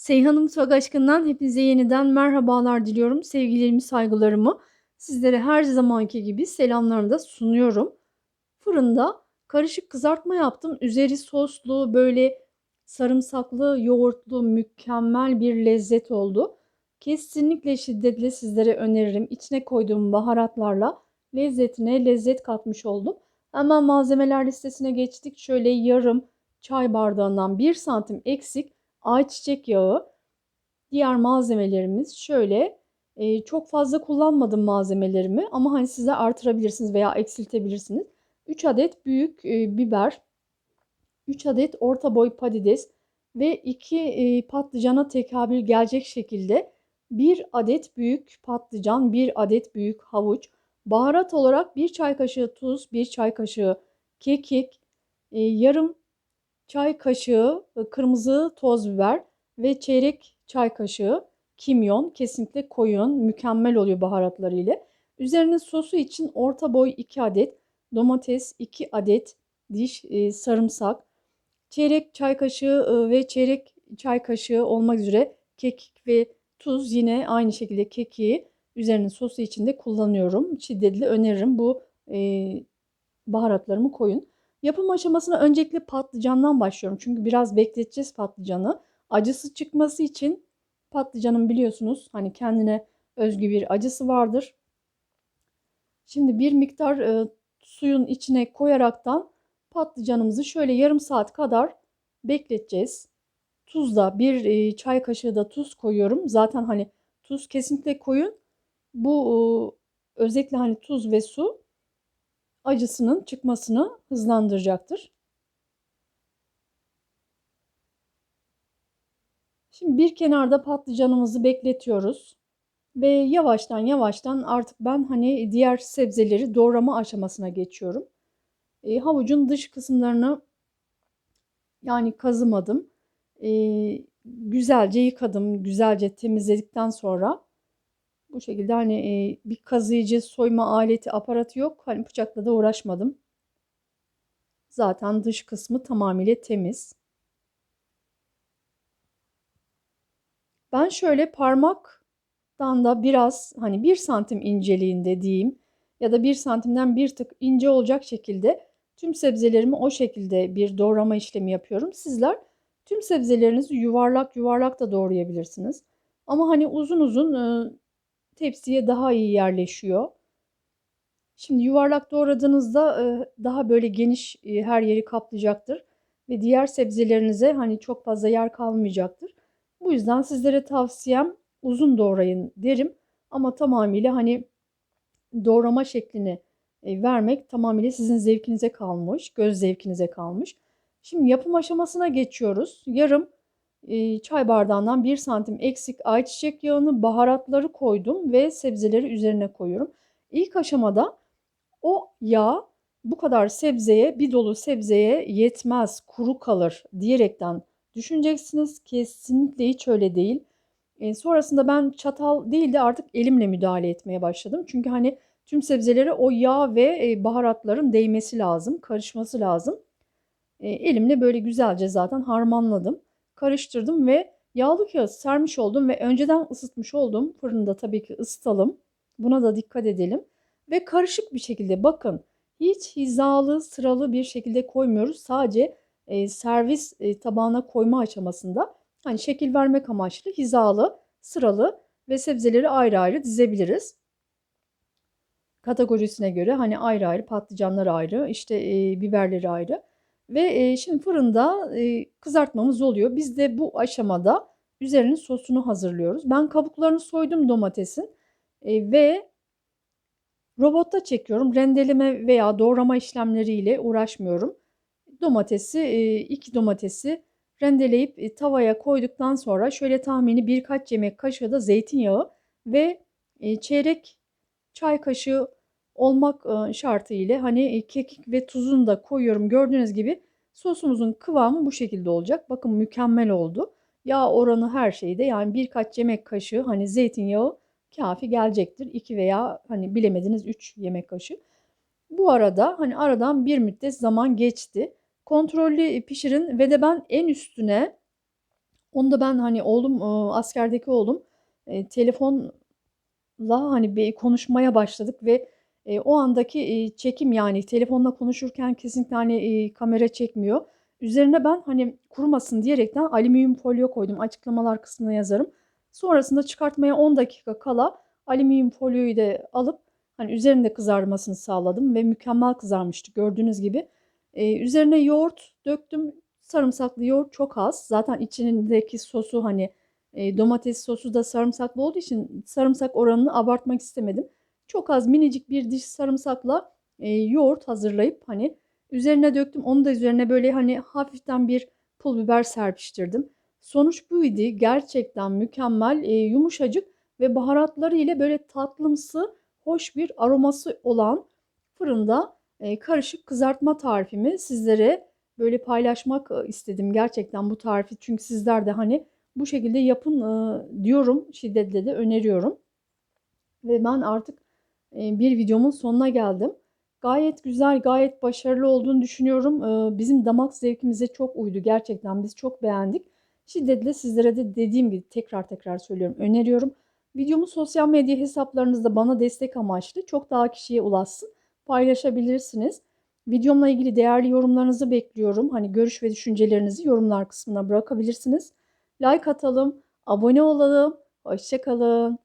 Seyhan'ın Mutfak Aşkı'ndan hepinize yeniden merhabalar diliyorum. Sevgilerimi, saygılarımı sizlere her zamanki gibi selamlarımı da sunuyorum. Fırında karışık kızartma yaptım. Üzeri soslu, böyle sarımsaklı, yoğurtlu, mükemmel bir lezzet oldu. Kesinlikle şiddetle sizlere öneririm. İçine koyduğum baharatlarla lezzetine lezzet katmış oldum. Hemen malzemeler listesine geçtik. Şöyle yarım çay bardağından 1 santim eksik ayçiçek yağı. Diğer malzemelerimiz şöyle e, çok fazla kullanmadım malzemelerimi ama hani size artırabilirsiniz veya eksiltebilirsiniz. 3 adet büyük e, biber, 3 adet orta boy patates ve 2 e, patlıcana tekabül gelecek şekilde 1 adet büyük patlıcan, 1 adet büyük havuç, baharat olarak 1 çay kaşığı tuz, 1 çay kaşığı kekik, e, yarım çay kaşığı kırmızı toz biber ve çeyrek çay kaşığı kimyon. Kesinlikle koyun. Mükemmel oluyor baharatları ile. Üzerine sosu için orta boy 2 adet domates, 2 adet diş e, sarımsak, çeyrek çay kaşığı e, ve çeyrek çay kaşığı olmak üzere kekik ve tuz yine aynı şekilde kekiği üzerine sosu içinde kullanıyorum. Şiddetli öneririm bu e, baharatlarımı koyun. Yapım aşamasına öncelikle patlıcandan başlıyorum. Çünkü biraz bekleteceğiz patlıcanı. Acısı çıkması için patlıcanın biliyorsunuz hani kendine özgü bir acısı vardır. Şimdi bir miktar e, suyun içine koyaraktan patlıcanımızı şöyle yarım saat kadar bekleteceğiz. Tuz da bir e, çay kaşığı da tuz koyuyorum. Zaten hani tuz kesinlikle koyun. Bu e, özellikle hani tuz ve su acısının çıkmasını hızlandıracaktır. Şimdi bir kenarda patlıcanımızı bekletiyoruz. Ve yavaştan yavaştan artık ben hani diğer sebzeleri doğrama aşamasına geçiyorum. E, havucun dış kısımlarını yani kazımadım. E, güzelce yıkadım. Güzelce temizledikten sonra bu şekilde hani e, bir kazıyıcı soyma aleti aparatı yok. Hani bıçakla da uğraşmadım. Zaten dış kısmı tamamıyla temiz. Ben şöyle parmaktan da biraz hani bir santim inceliğinde diyeyim ya da bir santimden bir tık ince olacak şekilde tüm sebzelerimi o şekilde bir doğrama işlemi yapıyorum. Sizler tüm sebzelerinizi yuvarlak yuvarlak da doğrayabilirsiniz. Ama hani uzun uzun tepsiye daha iyi yerleşiyor. Şimdi yuvarlak doğradığınızda daha böyle geniş her yeri kaplayacaktır ve diğer sebzelerinize hani çok fazla yer kalmayacaktır. Bu yüzden sizlere tavsiyem uzun doğrayın derim ama tamamıyla hani doğrama şeklini vermek tamamıyla sizin zevkinize kalmış, göz zevkinize kalmış. Şimdi yapım aşamasına geçiyoruz. Yarım çay bardağından 1 santim eksik ayçiçek yağını baharatları koydum ve sebzeleri üzerine koyuyorum. İlk aşamada o yağ bu kadar sebzeye bir dolu sebzeye yetmez kuru kalır diyerekten düşüneceksiniz. Kesinlikle hiç öyle değil. E, sonrasında ben çatal değil de artık elimle müdahale etmeye başladım. Çünkü hani tüm sebzelere o yağ ve baharatların değmesi lazım, karışması lazım. E, elimle böyle güzelce zaten harmanladım karıştırdım ve yağlı kağıt sermiş oldum ve önceden ısıtmış olduğum fırında tabii ki ısıtalım. Buna da dikkat edelim. Ve karışık bir şekilde bakın hiç hizalı sıralı bir şekilde koymuyoruz. Sadece e, servis e, tabağına koyma aşamasında hani şekil vermek amaçlı hizalı, sıralı ve sebzeleri ayrı ayrı dizebiliriz. Kategorisine göre hani ayrı ayrı patlıcanlar ayrı, işte e, biberleri ayrı. Ve şimdi fırında kızartmamız oluyor. Biz de bu aşamada üzerinin sosunu hazırlıyoruz. Ben kabuklarını soydum domatesin ve robotta çekiyorum. Rendeleme veya doğrama işlemleriyle uğraşmıyorum. Domatesi, iki domatesi rendeleyip tavaya koyduktan sonra şöyle tahmini birkaç yemek kaşığı da zeytinyağı ve çeyrek çay kaşığı olmak şartı ile hani kekik ve tuzunu da koyuyorum. Gördüğünüz gibi sosumuzun kıvamı bu şekilde olacak. Bakın mükemmel oldu. Yağ oranı her şeyde yani birkaç yemek kaşığı hani zeytinyağı kafi gelecektir. 2 veya hani bilemediniz 3 yemek kaşığı. Bu arada hani aradan bir müddet zaman geçti. Kontrollü pişirin ve de ben en üstüne Onu da ben hani oğlum e, askerdeki oğlum e, telefonla hani konuşmaya başladık ve e, o andaki e, çekim yani telefonla konuşurken kesinlikle hani e, kamera çekmiyor. Üzerine ben hani kurumasın diyerekten alüminyum folyo koydum. Açıklamalar kısmına yazarım. Sonrasında çıkartmaya 10 dakika kala alüminyum folyoyu da alıp hani üzerinde kızarmasını sağladım ve mükemmel kızarmıştı gördüğünüz gibi. E, üzerine yoğurt döktüm. Sarımsaklı yoğurt çok az. Zaten içindeki sosu hani e, domates sosu da sarımsaklı olduğu için sarımsak oranını abartmak istemedim. Çok az minicik bir diş sarımsakla e, yoğurt hazırlayıp hani üzerine döktüm. Onu da üzerine böyle hani hafiften bir pul biber serpiştirdim. Sonuç buydu. Gerçekten mükemmel, e, yumuşacık ve baharatları ile böyle tatlımsı, hoş bir aroması olan fırında e, karışık kızartma tarifimi sizlere böyle paylaşmak e, istedim. Gerçekten bu tarifi çünkü sizler de hani bu şekilde yapın e, diyorum. Şiddetle de öneriyorum. Ve ben artık bir videomun sonuna geldim. Gayet güzel, gayet başarılı olduğunu düşünüyorum. Bizim damak zevkimize çok uydu gerçekten. Biz çok beğendik. Şiddetle sizlere de dediğim gibi tekrar tekrar söylüyorum, öneriyorum. Videomu sosyal medya hesaplarınızda bana destek amaçlı çok daha kişiye ulaşsın. Paylaşabilirsiniz. Videomla ilgili değerli yorumlarınızı bekliyorum. Hani görüş ve düşüncelerinizi yorumlar kısmına bırakabilirsiniz. Like atalım, abone olalım. Hoşçakalın.